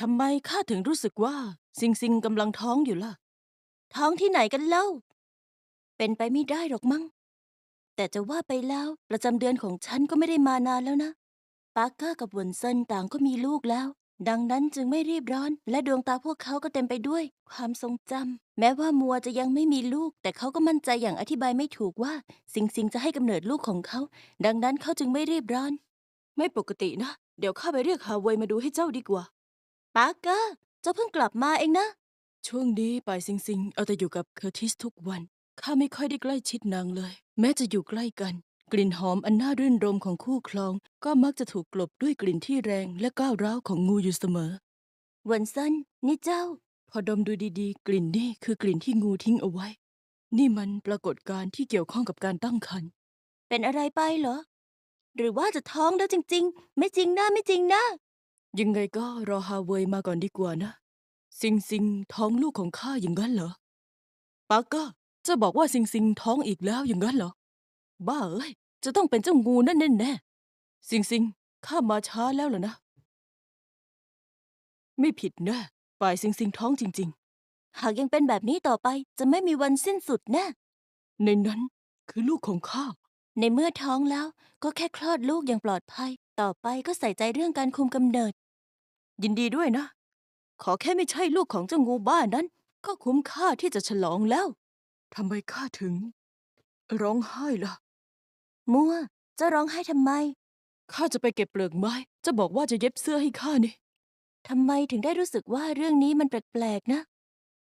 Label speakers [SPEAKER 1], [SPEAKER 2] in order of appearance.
[SPEAKER 1] ทำไมข้าถึงรู้สึกว่าซิงซิงกำลังท้องอยู่ล่ะ ท้องที่ไหนกันเล่า เป็นไปไม่ได้หรอกมั้ง แต่จะว่าไปแล้วประจำเดือนของฉันก็ไม่ได้มานานแล้วนะ ปาร์เกอร์กับหวนเซินต่างก็มีลูกแล้ว ดังนั้นจึงไม่รีบร้อน และดวงตาพวกเขาก็เต็มไปด้วย ความทรงจำแม้ว่ามัวจะยังไม่มีลูก แต่เขาก็มั่นใจอย่างอธิบายไม่ถูกว่าสิงสิงจะให้กำเนิดลูกของเขา ดังนั้นเขาจึงไม่รีบร้อน ไม่ปกตินะ เดี๋ยวข้าไปเรียกฮาเวยมาดูให้เจ้าดีกว่า ปาร์เกอร์เจ้าเพิ่งกลับมาเองนะ ช่วงนี้ป่ายซิงซิงเอาแต่อยู่กับเคอร์ติสทุกวัน ข้าไม่ค่อยได้ใกล้ชิดนางเลย แม้จะอยู่ใกล้กัน กลิ่นหอมอันน่ารื่นรมของคู่ครอง ก็มักจะถูกกลบด้วยกลิ่นที่แรงและก้าวร้าวของงูอยู่เสมอหวันซันนี่เจ้า พอดมดูดีๆ กลิ่นนี่คือกลิ่นที่งูทิ้งเอาไว้ นี่มันปรากฏการณ์ที่เกี่ยวข้องกับการตั้งครรภ์เป็นอะไรไปเหรอ หรือว่าจะท้องแล้วจริง ๆ ไม่จริงนะไม่จริงนะ ยังไงก็รอฮาเวยมาก่อนดีกว่านะ ซิงซิงท้องลูกของข้าอย่างนั้นเหรอปาร์เกอร์จะบอกว่าซิงซิงท้องอีกแล้วอย่างนั้นเหรอ บ้าเอ้ย จะต้องเป็นเจ้างูนั่นแน่ๆซิงซิงข้ามาช้าแล้วเหรอนะ ไม่ผิดแน่ฝ่ายซิงซิงท้องจริงๆหากยังเป็นแบบนี้ต่อไปจะไม่มีวันสิ้นสุดแน่ในนั้นคือลูกของข้า ในเมื่อท้องแล้วก็แค่คลอดลูกอย่างปลอดภัย ต่อไปก็ใส่ใจเรื่องการคุมกำเนิด ยินดีด้วยนะ ขอแค่ไม่ใช่ลูกของเจ้างูบ้านั้น ก็คุ้มค่าที่จะฉลองแล้วทำไมข้าถึง ร้องไห้ล่ะ มัวจะร้องไห้ทำไมข้าจะไปเก็บเปลือกไม้ จะบอกว่าจะเย็บเสื้อให้ข้านี่ ทำไมถึงได้รู้สึกว่าเรื่องนี้มันแปลกๆนะ